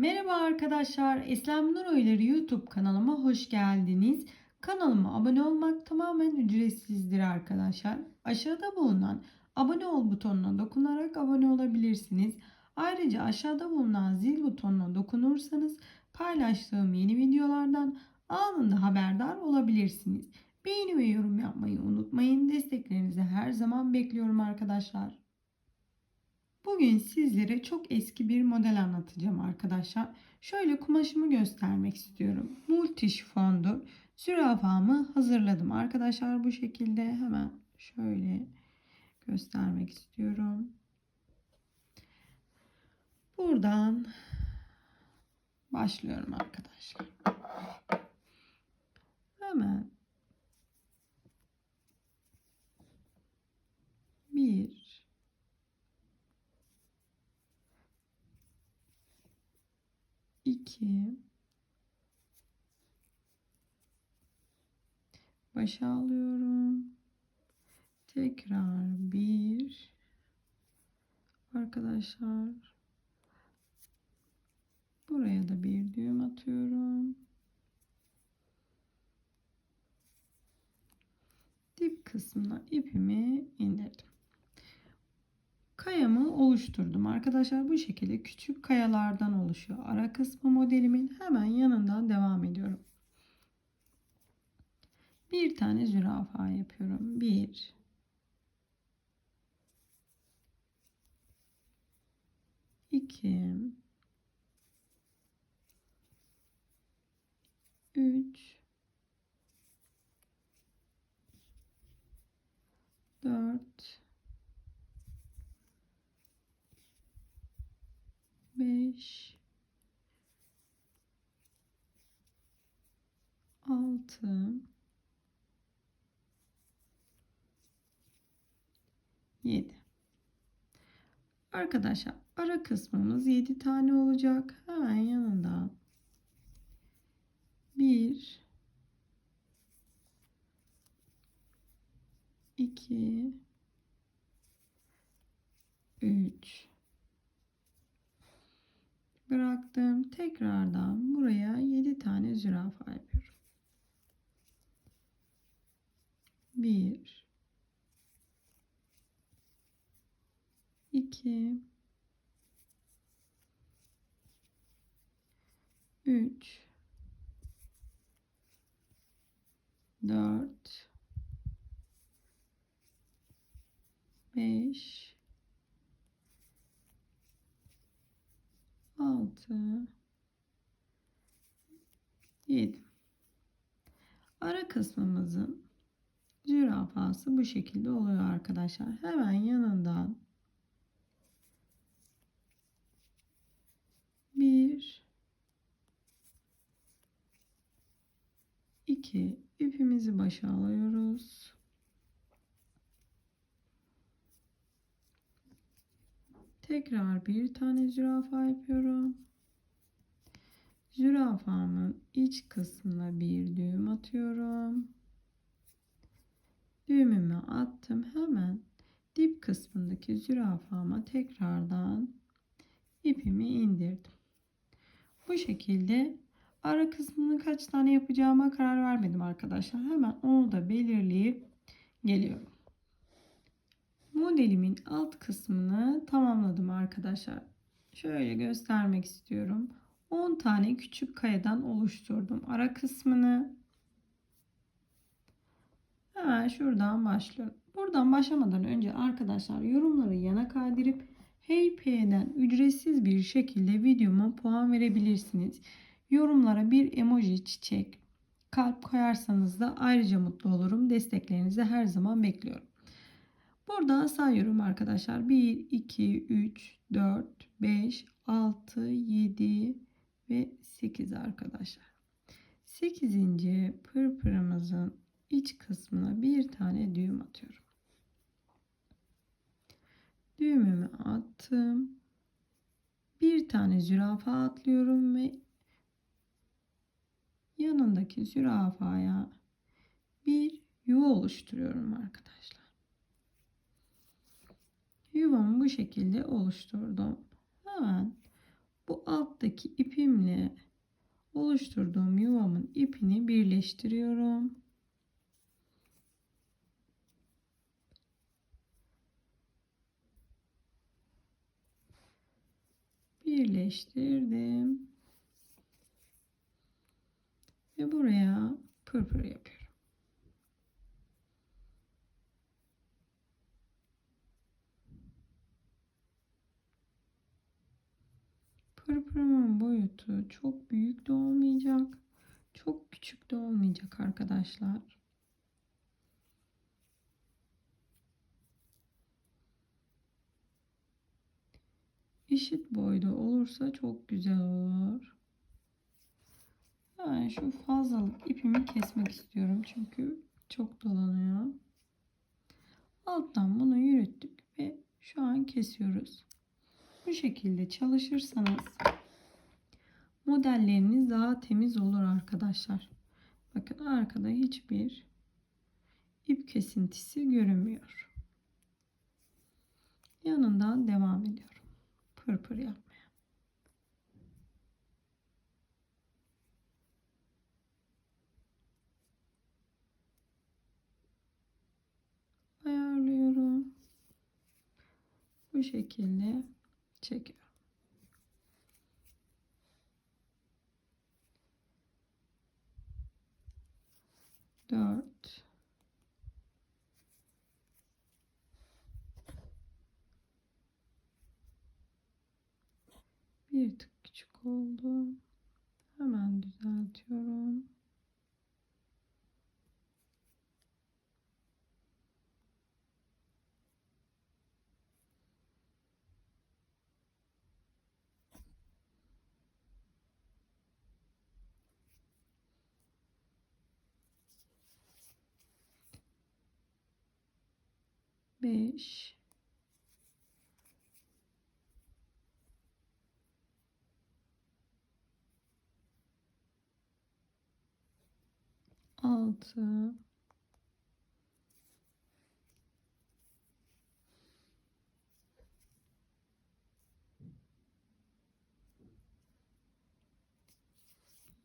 Merhaba arkadaşlar, Eslem Nur Oyları YouTube kanalıma hoş geldiniz. Kanalıma abone olmak tamamen ücretsizdir arkadaşlar. Aşağıda bulunan abone ol butonuna dokunarak abone olabilirsiniz. Ayrıca aşağıda bulunan zil butonuna dokunursanız paylaştığım yeni videolardan anında haberdar olabilirsiniz. Beğeni ve yorum yapmayı unutmayın. Desteklerinizi her zaman bekliyorum arkadaşlar. Bugün sizlere çok eski bir model anlatacağım arkadaşlar. Şöyle kumaşımı göstermek istiyorum. Multi şifondur. Zürafamı hazırladım arkadaşlar bu şekilde. Hemen şöyle göstermek istiyorum. Buradan başlıyorum arkadaşlar. Hemen bir 2 başa alıyorum. Tekrar bir arkadaşlar buraya da bir düğüm atıyorum. Dip kısmına ipimi indirdim. Kayamı oluşturdum. Arkadaşlar bu şekilde küçük kayalardan oluşuyor. Ara kısmı modelimin hemen yanından devam ediyorum. Bir tane zürafa yapıyorum. Bir. iki, Üç. Dört. 5 6 7 Arkadaşlar ara kısmımız 7 tane olacak. Hemen yanında 1 2 3 bıraktım. Tekrardan buraya 7 tane zürafa yapıyorum. 1 2 3 4 5 6 7 ara kısmımızın zürafası bu şekilde oluyor arkadaşlar. Hemen yanından bir iki ipimizi başa alıyoruz Tekrar bir tane zürafa yapıyorum. Zürafamın iç kısmına bir düğüm atıyorum. Düğümümü attım. Hemen dip kısmındaki zürafama tekrardan ipimi indirdim. Bu şekilde ara kısmını kaç tane yapacağıma karar vermedim arkadaşlar. Hemen onu da belirleyip geliyorum modelimin alt kısmını tamamladım arkadaşlar. Şöyle göstermek istiyorum. 10 tane küçük kayadan oluşturdum. Ara kısmını hemen şuradan başlıyorum. Buradan başlamadan önce arkadaşlar yorumları yana kaydırıp HeyP'den ücretsiz bir şekilde videoma puan verebilirsiniz. Yorumlara bir emoji, çiçek, kalp koyarsanız da ayrıca mutlu olurum. Desteklerinizi her zaman bekliyorum. Burada sayıyorum arkadaşlar. 1, 2, 3, 4, 5, 6, 7 ve 8 arkadaşlar. 8. pırpırımızın iç kısmına bir tane düğüm atıyorum. Düğümümü attım. Bir tane zürafa atlıyorum ve yanındaki zürafaya bir yuva oluşturuyorum arkadaşlar yuvamı bu şekilde oluşturdum. Hemen bu alttaki ipimle oluşturduğum yuvamın ipini birleştiriyorum. Birleştirdim. Ve buraya pırpır yapıyorum. Pırpırımın boyutu çok büyük de olmayacak. Çok küçük de olmayacak arkadaşlar. Eşit boyda olursa çok güzel olur. Yani şu fazlalık ipimi kesmek istiyorum çünkü çok dolanıyor. Alttan bunu yürüttük ve şu an kesiyoruz. Bu şekilde çalışırsanız modelleriniz daha temiz olur arkadaşlar. Bakın arkada hiçbir ip kesintisi görünmüyor. Yanından devam ediyorum. Pırpır yapmaya. Ayarlıyorum. Bu şekilde çekiyorum. Dört. Bir tık küçük oldu. 5 6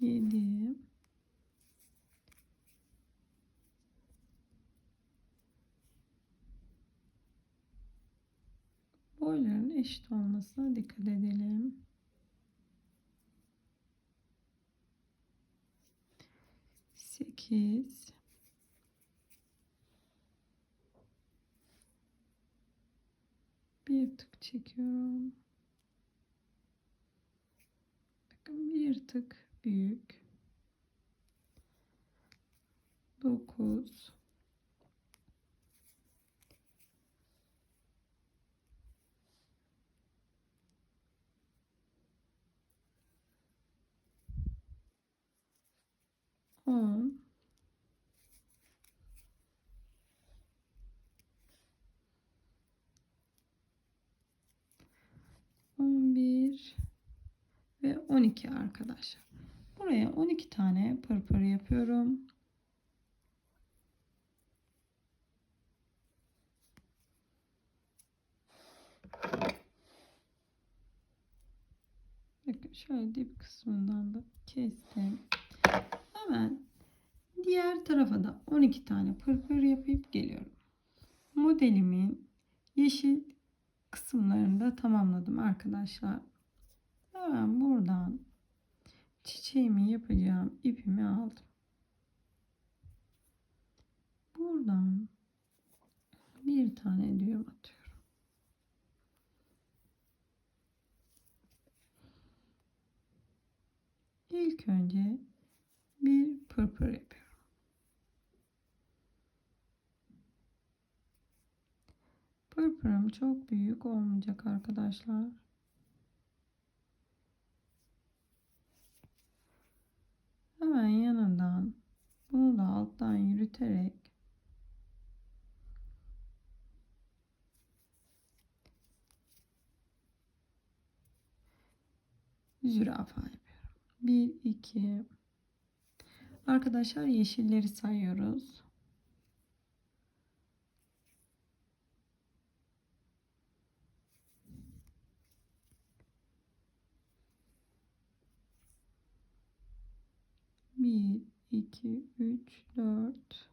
7 eşit olmasına dikkat edelim. Sekiz. Bir tık çekiyorum. Bakın bir tık büyük. Dokuz. On, on bir ve on iki arkadaşlar. Buraya on iki tane pırpır yapıyorum. Bakın şöyle dip kısmından da kestim. Hemen diğer tarafa da 12 tane pırpır yapıp geliyorum. Modelimin yeşil kısımlarını da tamamladım arkadaşlar. Hemen buradan çiçeğimi yapacağım ipimi aldım. Buradan bir tane düğüm atıyorum. İlk önce bir pırpır yapıyorum. Pırpırım çok büyük olmayacak arkadaşlar. Hemen yanından bunu da alttan yürüterek zürafa yapıyorum. 1 2 Arkadaşlar yeşilleri sayıyoruz. Bir, iki, üç, dört,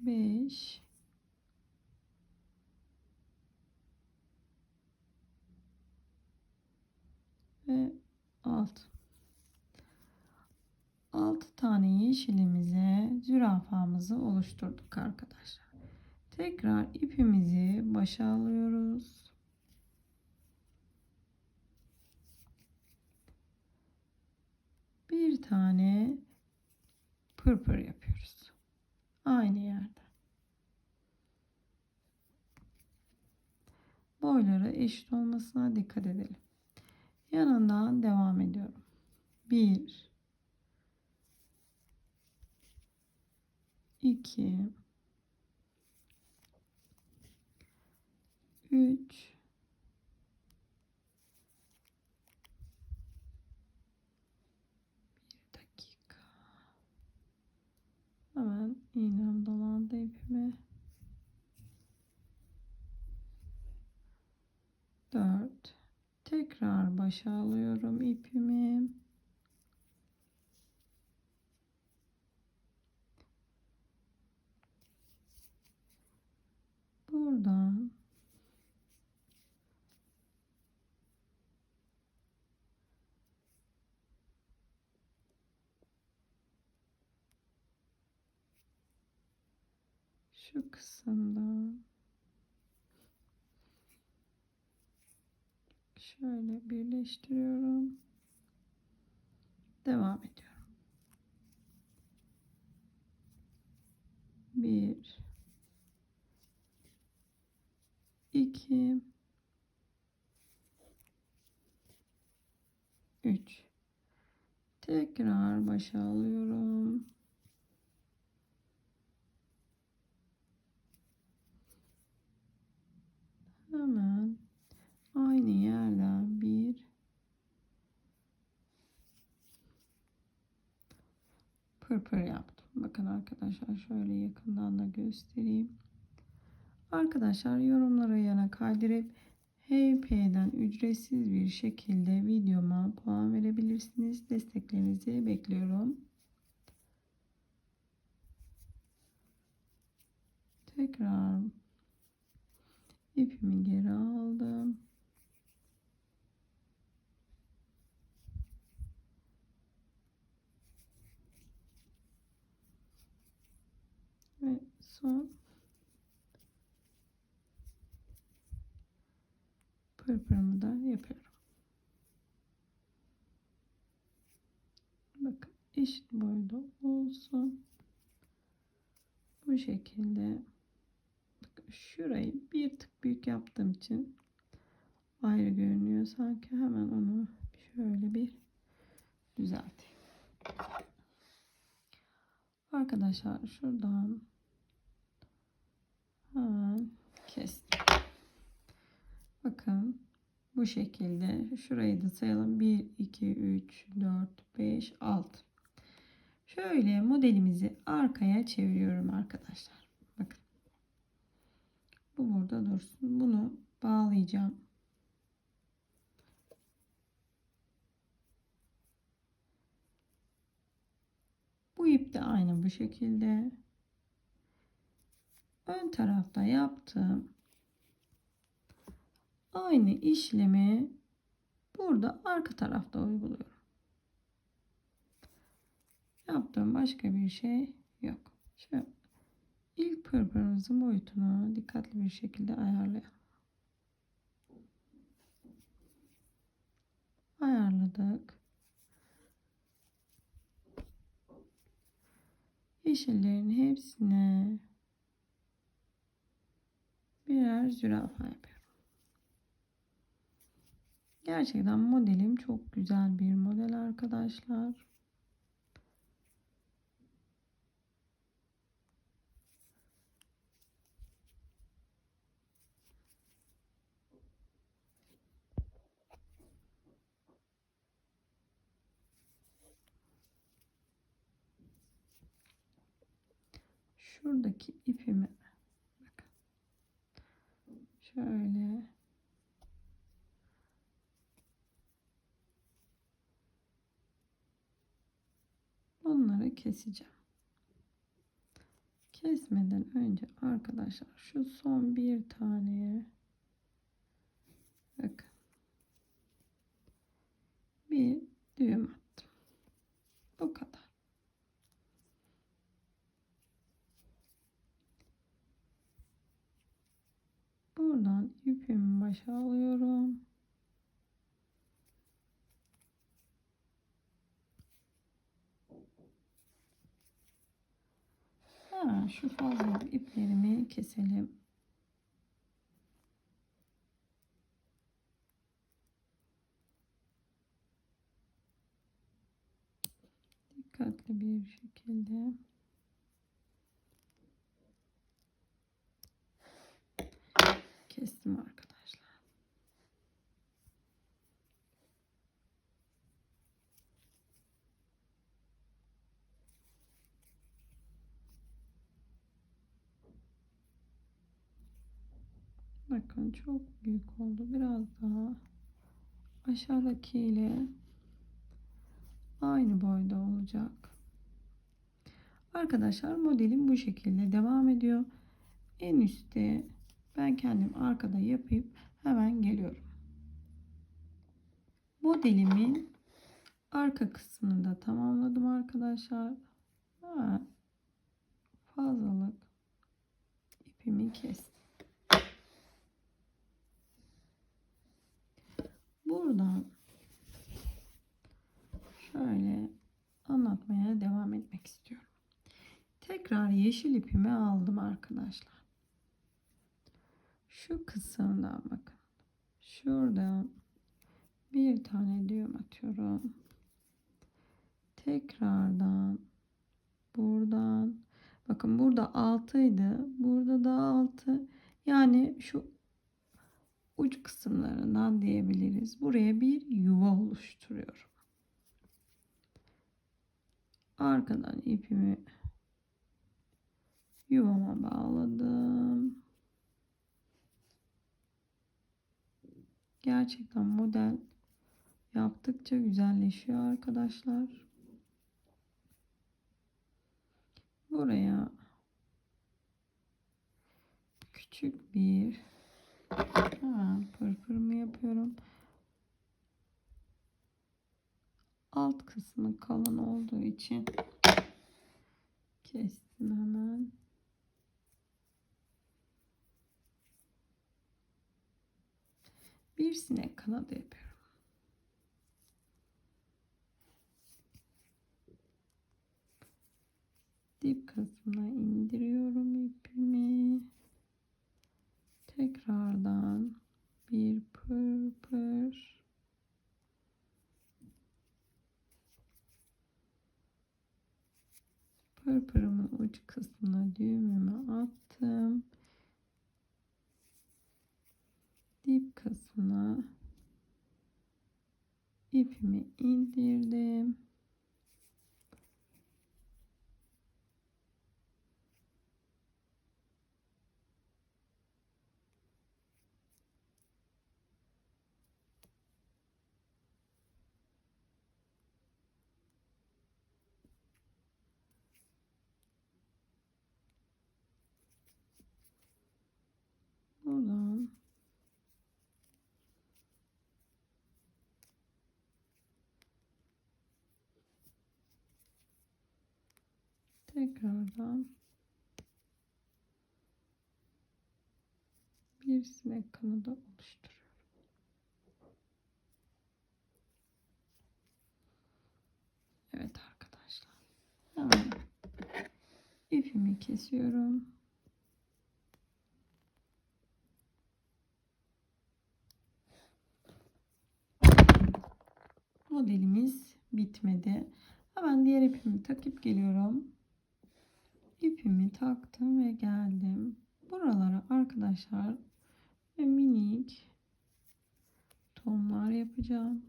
beş, Ve altı. Altı tane yeşilimize zürafamızı oluşturduk arkadaşlar. Tekrar ipimizi başa alıyoruz. Bir tane pırpır yapıyoruz. Aynı yerde. Boyları eşit olmasına dikkat edelim. Yanından devam ediyorum. 1 2 3 Bir dakika. Hemen iğnem dolandı ipime. 4 Tekrar başa alıyorum ipimi. Buradan şu kısımdan şöyle birleştiriyorum. Devam ediyorum. Bir, iki, üç. Tekrar başa alıyorum. Hemen aynı yerden bir pırpır yaptım. Bakın arkadaşlar şöyle yakından da göstereyim. Arkadaşlar yorumlara yana kaydırıp HP'den ücretsiz bir şekilde videoma puan verebilirsiniz. Desteklerinizi bekliyorum. Tekrar ipimi geri aldım. Ve son pırpırımı da yapıyorum. Bakın eşit boyda olsun. Bu şekilde şurayı bir tık büyük yaptığım için ayrı görünüyor sanki hemen onu şöyle bir düzelteyim. Arkadaşlar şuradan hemen kestim. Bakın bu şekilde. Şurayı da sayalım. 1 2 3 4 5 6 şöyle modelimizi arkaya çeviriyorum arkadaşlar. Bakın. Bu burada dursun. Bunu bağlayacağım. Bu ip de aynı bu şekilde ön tarafta yaptığım aynı işlemi burada arka tarafta uyguluyorum. Yaptığım başka bir şey yok. Şöyle ilk pırpırımızın boyutunu dikkatli bir şekilde ayarlayalım. Ayarladık. Yeşillerin hepsine birer zürafa yapıyorum. Gerçekten modelim çok güzel bir model arkadaşlar. Şuradaki ipimi. Şöyle. Bunları keseceğim. Kesmeden önce arkadaşlar şu son bir taneye bakın. Bir düğüm attım. Bu kadar. Buradan ipimi başa alıyorum. Ha, şu fazla iplerimi keselim. Dikkatli bir şekilde. Kestim arkadaşlar. Bakın çok büyük oldu. Biraz daha aşağıdaki ile aynı boyda olacak. Arkadaşlar modelim bu şekilde devam ediyor. En üstte ben kendim arkada yapıp hemen geliyorum. Modelimin arka kısmını da tamamladım arkadaşlar. Ha, fazlalık ipimi kestim. Buradan şöyle anlatmaya devam etmek istiyorum. Tekrar yeşil ipimi aldım arkadaşlar. Şu kısımdan bakın. Şuradan bir tane düğüm atıyorum. Tekrardan buradan bakın burada 6'ydı. Burada da 6. Yani şu uç kısımlarından diyebiliriz. Buraya bir yuva oluşturuyorum. Arkadan ipimi yuvama bağladım. Gerçekten model yaptıkça güzelleşiyor arkadaşlar. Buraya küçük bir hemen pırpırımı yapıyorum. Alt kısmı kalın olduğu için kestim hemen. Bir sinek kanadı yapıyorum. Dip kısmına indiriyorum ipimi. Tekrardan bir pırpır. Pırpırımın uç kısmına düğümümü attım. Dip kısmına ipimi indirdim. Buradan tekrardan bir sinek kanadı oluşturuyorum. Evet arkadaşlar. Hemen ipimi kesiyorum. Modelimiz bitmedi. Hemen diğer ipimi takıp geliyorum. İpimi taktım ve geldim. Buralara arkadaşlar minik tomlar yapacağım.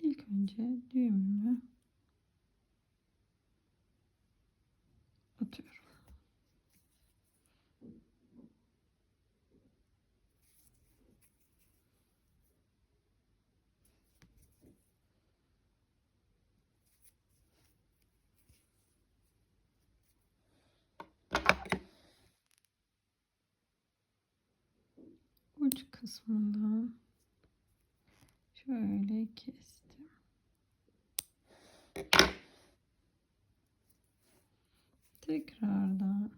İlk önce düğümümü atıyorum. Kısmından şöyle kestim. Tekrardan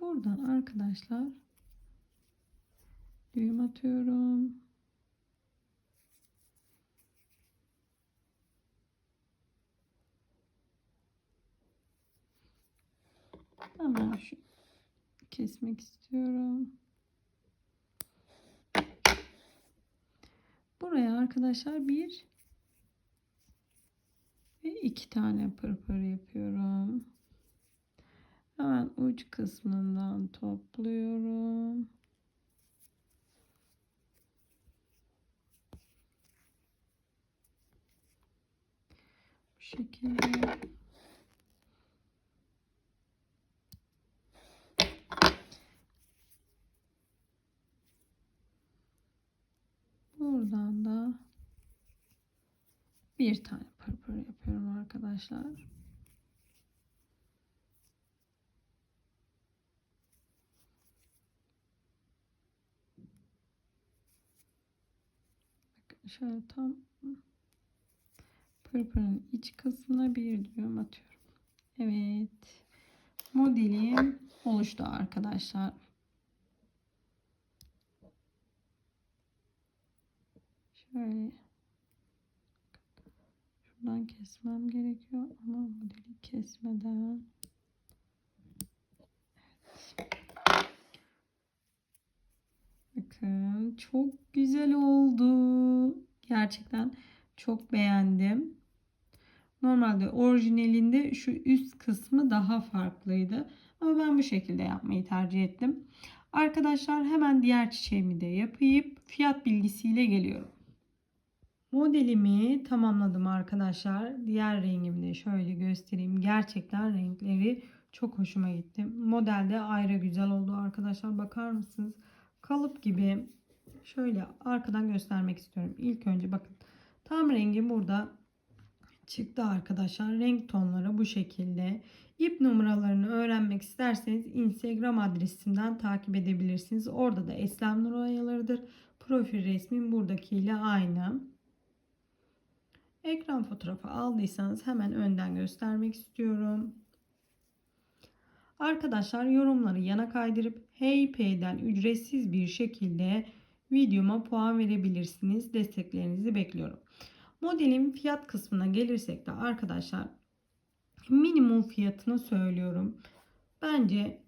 buradan arkadaşlar düğüm atıyorum. Hemen şu kesmek istiyorum. Buraya arkadaşlar bir ve iki tane pırpır yapıyorum. Hemen uç kısmından topluyorum. Bu şekilde. Buradan da bir tane pırpır yapıyorum arkadaşlar. Bakın şöyle tam pırpırın iç kısmına bir düğüm atıyorum. Evet. Modelim oluştu arkadaşlar. Şöyle şuradan kesmem gerekiyor ama modeli kesmeden evet. Bakın çok güzel oldu. Gerçekten çok beğendim. Normalde orijinalinde şu üst kısmı daha farklıydı. Ama ben bu şekilde yapmayı tercih ettim. Arkadaşlar hemen diğer çiçeğimi de yapıp fiyat bilgisiyle geliyorum. Modelimi tamamladım arkadaşlar. Diğer rengimi de şöyle göstereyim. Gerçekten renkleri çok hoşuma gitti. Modelde ayrı güzel oldu arkadaşlar. Bakar mısınız? Kalıp gibi şöyle arkadan göstermek istiyorum. İlk önce bakın. Tam rengi burada çıktı arkadaşlar. Renk tonları bu şekilde. İp numaralarını öğrenmek isterseniz Instagram adresimden takip edebilirsiniz. Orada da Eslem Nur Oyaları'dır. Profil resmim buradakiyle aynı. Ekran fotoğrafı aldıysanız hemen önden göstermek istiyorum. Arkadaşlar yorumları yana kaydırıp HeyPay'den ücretsiz bir şekilde videoma puan verebilirsiniz. Desteklerinizi bekliyorum. Modelin fiyat kısmına gelirsek de arkadaşlar minimum fiyatını söylüyorum. Bence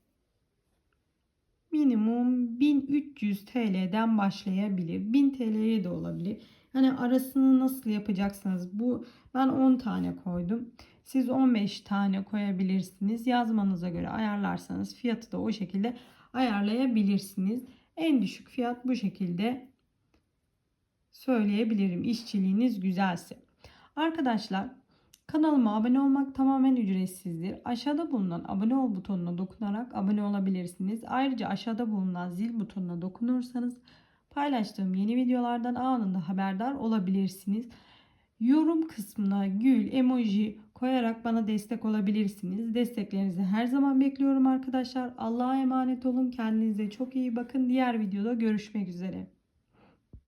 minimum 1300 TL'den başlayabilir. 1000 TL'ye de olabilir. Yani arasını nasıl yapacaksınız? Bu ben 10 tane koydum. Siz 15 tane koyabilirsiniz. Yazmanıza göre ayarlarsanız fiyatı da o şekilde ayarlayabilirsiniz. En düşük fiyat bu şekilde söyleyebilirim. İşçiliğiniz güzelse. Arkadaşlar kanalıma abone olmak tamamen ücretsizdir. Aşağıda bulunan abone ol butonuna dokunarak abone olabilirsiniz. Ayrıca aşağıda bulunan zil butonuna dokunursanız paylaştığım yeni videolardan anında haberdar olabilirsiniz. Yorum kısmına gül, emoji koyarak bana destek olabilirsiniz. Desteklerinizi her zaman bekliyorum arkadaşlar. Allah'a emanet olun. Kendinize çok iyi bakın. Diğer videoda görüşmek üzere.